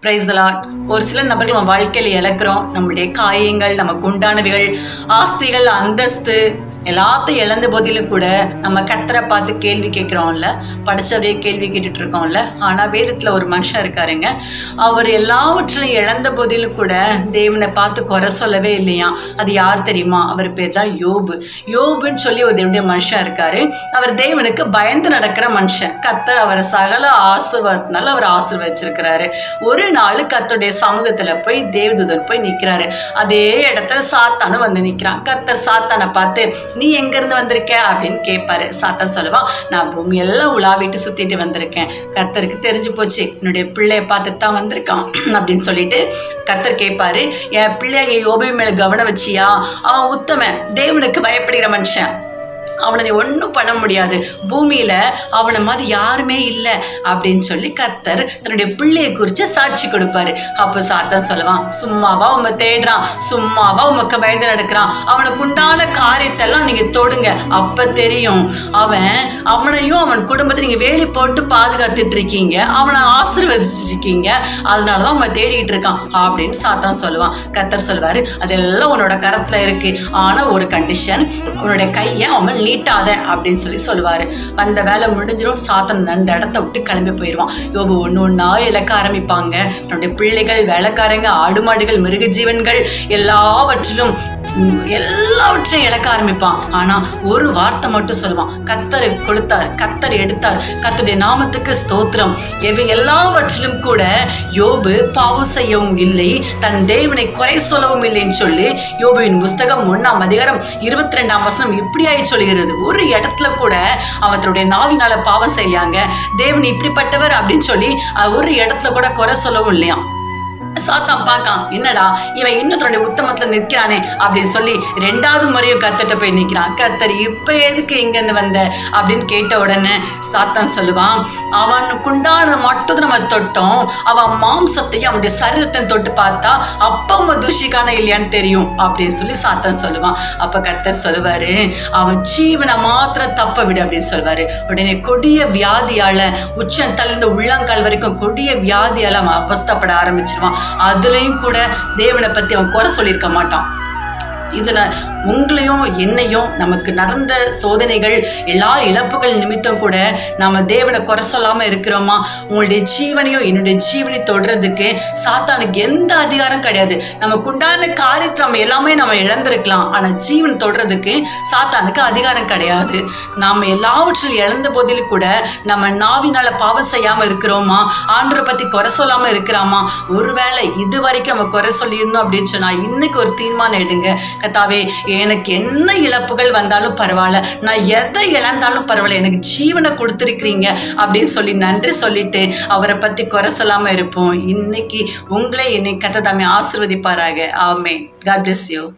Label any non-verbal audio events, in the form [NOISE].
Price தலாட் ஒரு சில நபர்கள் நம்ம வாழ்க்கையில் இழக்கிறோம். நம்மளுடைய காயங்கள் நமக்கு உண்டானவைகள் ஆஸ்திகள் அந்தஸ்து எல்லாத்தையும் இழந்த போதிலும் கூட நம்ம கத்தரை பார்த்து கேள்வி கேட்குறோம்ல படித்தவரே கேள்வி கேட்டுட்டு இருக்கோம்ல ஆனால் வேதத்தில் ஒரு மனுஷன் இருக்காருங்க. அவர் எல்லாவற்றிலும் இழந்த போதிலும் கூட தேவனை பார்த்து குறை சொல்லவே இல்லையா? அது யார் தெரியுமா? அவர் பேர் தான் யோபு. யோபுன்னு சொல்லி ஒரு தேவனுடைய மனுஷன் இருக்காரு. அவர் தேவனுக்கு பயந்து நடக்கிற மனுஷன். கத்தர் அவரை சகல ஆசீர்வாதத்தினால அவர் ஆசீர்வதிச்சிருக்கிறாரு ஒரு நாள் கத்தருடைய சமூகத்தில் போய் தேவதூதன் போய் நிற்கிறாரு அதே இடத்துல சாத்தானு வந்து நிற்கிறான் கத்தர் சாத்தானை பார்த்து நீ எங்க இருந்து வந்திருக்க? அப்படின்னு கேட்பாரு சாத்தா சொல்லுவான் நான் பூமியெல்லாம் உலாவிட்டு சுத்திட்டு வந்திருக்கேன். கத்தருக்கு தெரிஞ்சு போச்சு. என்னுடைய பிள்ளைய பார்த்துட்டு தான் வந்திருக்கான். [CLEARS THROAT] அப்படின்னு சொல்லிட்டு கத்தர் கேட்பாரு என் பிள்ளைய யோபி மேல கவனம் வச்சியா? அவன் உத்தமன். தேவனுக்கு பயப்படுகிற மனுஷன். அவனை ஒன்றும் பண்ண முடியாது. பூமியில அவனை மாதிரி யாருமே இல்லை அப்படின்னு சொல்லி கத்தர் தன்னுடைய பிள்ளையை குறித்து சாட்சி கொடுப்பாரு. அப்போ சாத்தான் சொல்லுவான் சும்மாவா உங்க தேடுறான் சும்மாவா உமக்கு வயது நடக்கிறான். அவனுக்கு உண்டான காரியத்தெல்லாம் நீங்க தொடுங்க அப்ப தெரியும். அவன் அவனையும் அவன் குடும்பத்தை நீங்க வேலி போட்டு பாதுகாத்துட்டு இருக்கீங்க. அவனை ஆசீர்வதிச்சிருக்கீங்க. அதனாலதான் அவன் தேடிட்டு இருக்கான் அப்படின்னு சாத்தான் சொல்லுவான். கத்தர் சொல்வாரு அதெல்லாம் உன்னோட கரத்துல இருக்கு. ஆனா ஒரு கண்டிஷன் உன்னோட கையை அவன் நீட்டாத அப்படின்னு சொல்லி சொல்லுவார். வந்த வேலை முடிஞ்சிடும் சாத்தன் அந்த இடத்த விட்டு கிளம்பி போயிடுவான் யோபு ஒன்று ஒன்றா இழக்க ஆரம்பிப்பாங்க. தன்னுடைய பிள்ளைகள் வேலைக்காரங்க ஆடு மாடுகள் மிருக ஜீவன்கள் எல்லாவற்றிலும் எல்லாவற்றையும் இழக்க ஆரம்பிப்பான். ஆனா ஒரு வார்த்தை மட்டும் சொல்லுவான். கத்தர் கொடுத்தார் கத்தர் எடுத்தார். கத்தருடைய நாமத்துக்கு ஸ்தோத்திரம். இவை எல்லாவற்றிலும் கூட யோபு பாவம் செய்யவும் இல்லை தன் தேவனை குறை சொல்லவும் இல்லைன்னு சொல்லி யோபுவின் புஸ்தகம் ஒன்னாம் அதிகாரம் இருபத்தி ரெண்டாம் வசனம் இப்படியாய் சொல்கிறது. ஒரு இடத்துல கூட அவன் தன்னுடைய நாவினால பாவம் செய்யாங்க தேவன் இப்படிப்பட்டவர் அப்படின்னு சொல்லி ஒரு இடத்துல கூட குறை சொல்லவும் இல்லையாம். சாத்தான் பார்க்கான். என்னடா இவன் இன்னும் தன்னுடைய உத்தமத்துல நிற்கிறானே அப்படின்னு சொல்லி ரெண்டாவது முறையும் கத்தட்ட போய் நிற்கிறான். கத்தர் இப்ப எதுக்கு இங்கேருந்து வந்த? அப்படின்னு கேட்ட உடனே சாத்தான் சொல்லுவான் அவனுக்குண்டான மட்டும் நம்ம தொட்டோம். அவன் மாம்சத்தையும் அவனுடைய சரீரத்தையும் தொட்டு பார்த்தா அப்ப அவன் தூஷிக்கான இல்லையான்னு தெரியும். அப்படின்னு சொல்லி சாத்தான் சொல்லுவான். அப்ப கத்தர் சொல்லுவாரு அவன் ஜீவனை மாத்திரம் தப்ப விடு அப்படின்னு சொல்வாரு உடனே கொடிய வியாதியால உச்சம் தள்ளிந்த உள்ளங்கால் வரைக்கும் கொடிய வியாதியால அவன் அவஸ்தப்பட ஆரம்பிச்சிருவான். அதுலயும் கூட தேவனை பத்தி அவன் குறை சொல்லியிருக்க மாட்டான். இதுல உங்களையும் என்னையும் நமக்கு நடந்த சோதனைகள் எல்லா இழப்புகள் நிமித்தம் கூட நாம தேவனை குறை சொல்லாம இருக்கிறோமா? உங்களுடைய ஜீவனையும் என்னுடைய ஜீவனை தொடுறதுக்கு சாத்தானுக்கு எந்த அதிகாரம் கிடையாது. நமக்கு உண்டான காரியத்தை நம்ம எல்லாமே நம்ம இழந்திருக்கலாம். ஆனா ஜீவன் தொடுறதுக்கு சாத்தானுக்கு அதிகாரம் கிடையாது. நாம எல்லாவற்றிலும் இழந்த போதிலும் கூட நம்ம நாவினால பாவம் செய்யாம இருக்கிறோமா? ஆண்டரை பத்தி குறை சொல்லாம இருக்கிறாமா? ஒருவேளை இது வரைக்கும் நம்ம குறை சொல்லியிருந்தோம் அப்படின்னு சொன்னா இன்னைக்கு ஒரு தீர்மானம் எடுங்க. கத்தாவே எனக்கு என்ன இழப்புகள் வந்தாலும் பரவாயில்ல. நான் எதை இழந்தாலும் பரவாயில்ல. எனக்கு ஜீவனை கொடுத்துருக்கிறீங்க அப்படின்னு சொல்லி நன்றி சொல்லிட்டு அவரை பத்தி குறை சொல்லாம இருப்போம். இன்னைக்கு உங்களே என்னை கத்த தாமே ஆசிர்வதிப்பாராக. ஆமே காட் பிளஸ் யூ